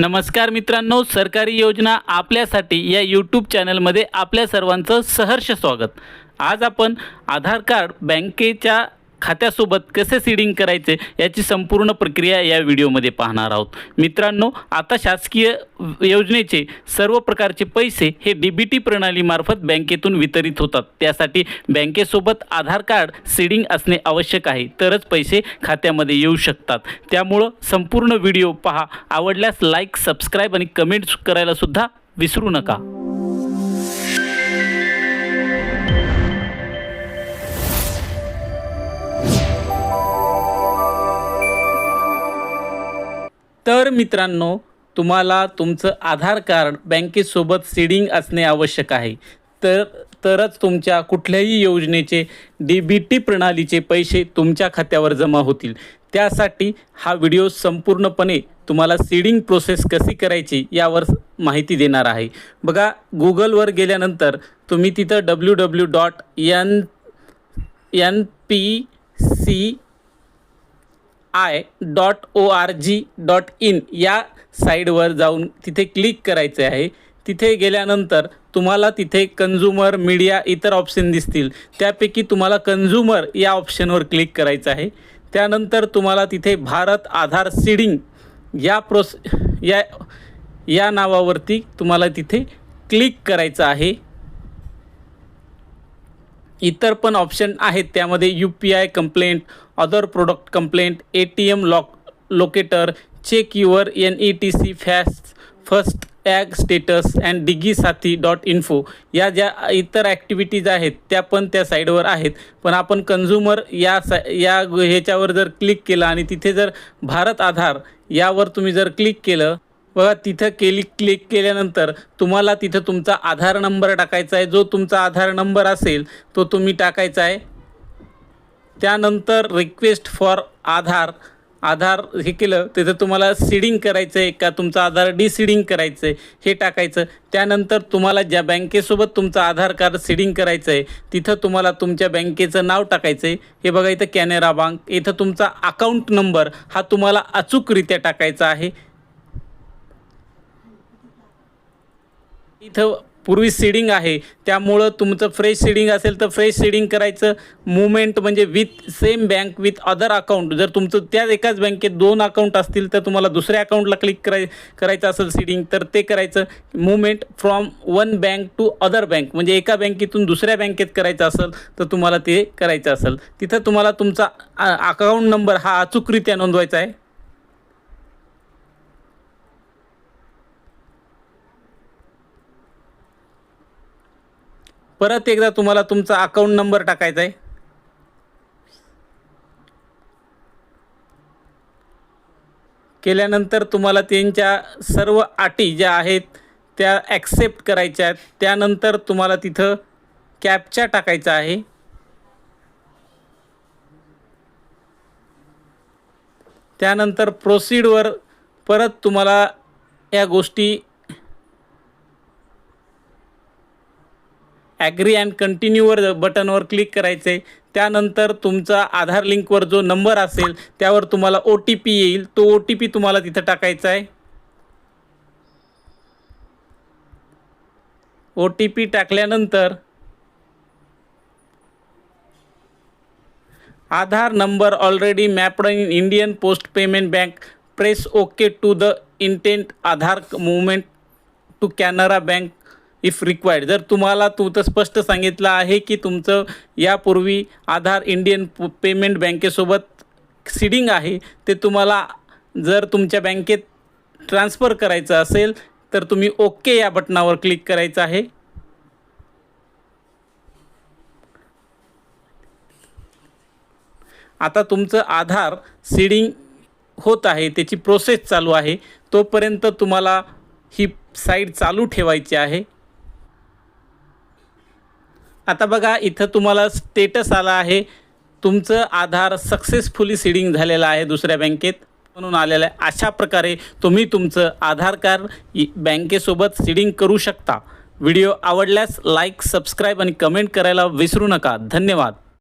नमस्कार मित्रांनो सरकारी योजना आपल्यासाठी या यूट्यूब चॅनलमध्ये आपल्या सर्वांचं सहर्ष स्वागत. आज आपण आधार कार्ड बँकेच्या खात्यासोबत कसे सीडिंग करायचे याची संपूर्ण प्रक्रिया या व्हिडिओमध्ये पाहणार आहोत. मित्रांनो आता शासकीय योजनेचे सर्व प्रकारचे पैसे हे डी बी टी प्रणालीमार्फत बँकेतून वितरित होतात. त्यासाठी बँकेसोबत आधार कार्ड सीडिंग असणे आवश्यक आहे. तरच पैसे खात्यामध्ये येऊ शकतात. त्यामुळं संपूर्ण व्हिडिओ पहा. आवडल्यास लाईक सबस्क्राईब आणि कमेंट्स करायलासुद्धा विसरू नका. तर मित्रांनो तुम्हाला तुमचं आधार कार्ड बँकेसोबत सीडिंग असणे आवश्यक आहे. तर तरच तुमच्या कुठल्याही योजनेचे डी बी टी प्रणालीचे पैसे तुमच्या खात्यावर जमा होतील. त्यासाठी हा व्हिडिओ संपूर्णपणे तुम्हाला सीडिंग प्रोसेस कशी करायची यावर माहिती देणार आहे. बघा गुगलवर गेल्यानंतर तुम्ही तिथं W W dot N N P C I dot O R G dot in या साईडवर जाऊन तिथे क्लिक करायचे आहे. तिथे गेल्यानंतर तुम्हाला तिथे कन्झ्युमर मीडिया इतर ऑप्शन दिसतील. त्यापैकी तुम्हाला कन्झ्युमर या ऑप्शनवर क्लिक करायचं आहे. त्यानंतर तुम्हाला तिथे भारत आधार सीडिंग या प्रोस या या नावावरती तुम्हाला तिथे क्लिक करायचं आहे. इतर पण ऑप्शन आहेत त्यामध्ये. U P I complaint other product complaint A T M lock locator check your N E T C fast FASTag status and Digi Saathi dot info या ज्या इतर ॲक्टिव्हिटीज आहेत त्या पण त्या साईडवर आहेत. पण आपण कन्झ्युमर या सा या ह्याच्यावर जर क्लिक केलं आणि तिथे जर भारत आधार यावर तुम्ही जर क्लिक केलं बघा तिथं केली क्लिक केल्यानंतर तुम्हाला तिथं तुमचा आधार नंबर टाकायचा आहे. जो तुमचा आधार नंबर असेल तो तुम्ही टाकायचा आहे. त्यानंतर रिक्वेस्ट फॉर आधार. आधार हे केलं तिथं तुम्हाला सीडिंग करायचं आहे का? तुमचा आधार डिसिडिंग करायचं आहे हे टाकायचं. त्यानंतर तुम्हाला ज्या बँकेसोबत तुमचं आधार कार्ड सीडिंग करायचं आहे तिथं तुम्हाला तुमच्या बँकेचं नाव टाकायचं आहे हे बघा इथं कॅनेरा बँक इथं तुमचा अकाउंट नंबर हा तुम्हाला अचूकरित्या टाकायचा आहे. इथं पूर्वी सीडिंग आहे. त्यामुळं तुमचं फ्रेश सीडिंग असेल तर फ्रेश सीडिंग करायचं. मुवमेंट म्हणजे with same bank with other account जर तुमचं त्याच एकाच बँकेत दोन अकाउंट असतील तर तुम्हाला दुसऱ्या अकाउंटला क्लिक कराय करायचं असेल सीडिंग तर ते करायचं. Movement from one bank to other bank म्हणजे एका बँकेतून दुसऱ्या बँकेत करायचं असेल तर तुम्हाला ते करायचं असेल. तिथं तुम्हाला तुमचा अकाउंट नंबर हा अचूकरित्या नोंदवायचा आहे. परत एकदा तुम्हाला तुमचा अकाउंट नंबर टाकायचा आहे. केल्यानंतर तुम्हाला त्यांच्या सर्व अटी ज्या आहेत त्या ॲक्सेप्ट करायच्या आहेत. त्यानंतर तुम्हाला तिथं कॅपच्या टाकायचा आहे. त्यानंतर प्रोसीडवर परत तुम्हाला या गोष्टी ॲग्री अँड कंटिन्यूवर बटनवर क्लिक करायचं आहे त्यानंतर तुमचा आधार लिंकवर जो नंबर असेल त्यावर तुम्हाला ओ टी पी येईल. तो ओ टी पी तुम्हाला तिथं टाकायचा आहे. ओ टी पी टाकल्यानंतर Aadhaar number already mapped in Indian post payment bank press okay to the intent Aadhaar movement to Canara bank if required जर तुम्हाला तू तर स्पष्ट सांगितलं आहे की तुमचं यापूर्वी आधार इंडियन पेमेंट बँकेसोबत सीडिंग आहे ते तुम्हाला जर तुमच्या बँकेत ट्रान्सफर करायचं असेल तर तुम्ही ओके या बटनावर क्लिक करायचं आहे. आता तुमचं आधार सीडिंग होत आहे त्याची प्रोसेस चालू आहे तोपर्यंत तुम्हाला ही साईड चालू ठेवायची आहे. आता बघा इथं तुम्हाला स्टेटस आला आहे. तुमचं आधार सक्सेसफुली सीडिंग झालेलं आहे दुसऱ्या बँकेत. म्हणून आलेलं आहे. अशा प्रकारे तुम्ही तुमचं आधार कार्ड इ- बँकेसोबत सीडिंग करू शकता. व्हिडिओ आवडल्यास लाईक सबस्क्राईब आणि कमेंट करायला विसरू नका. धन्यवाद.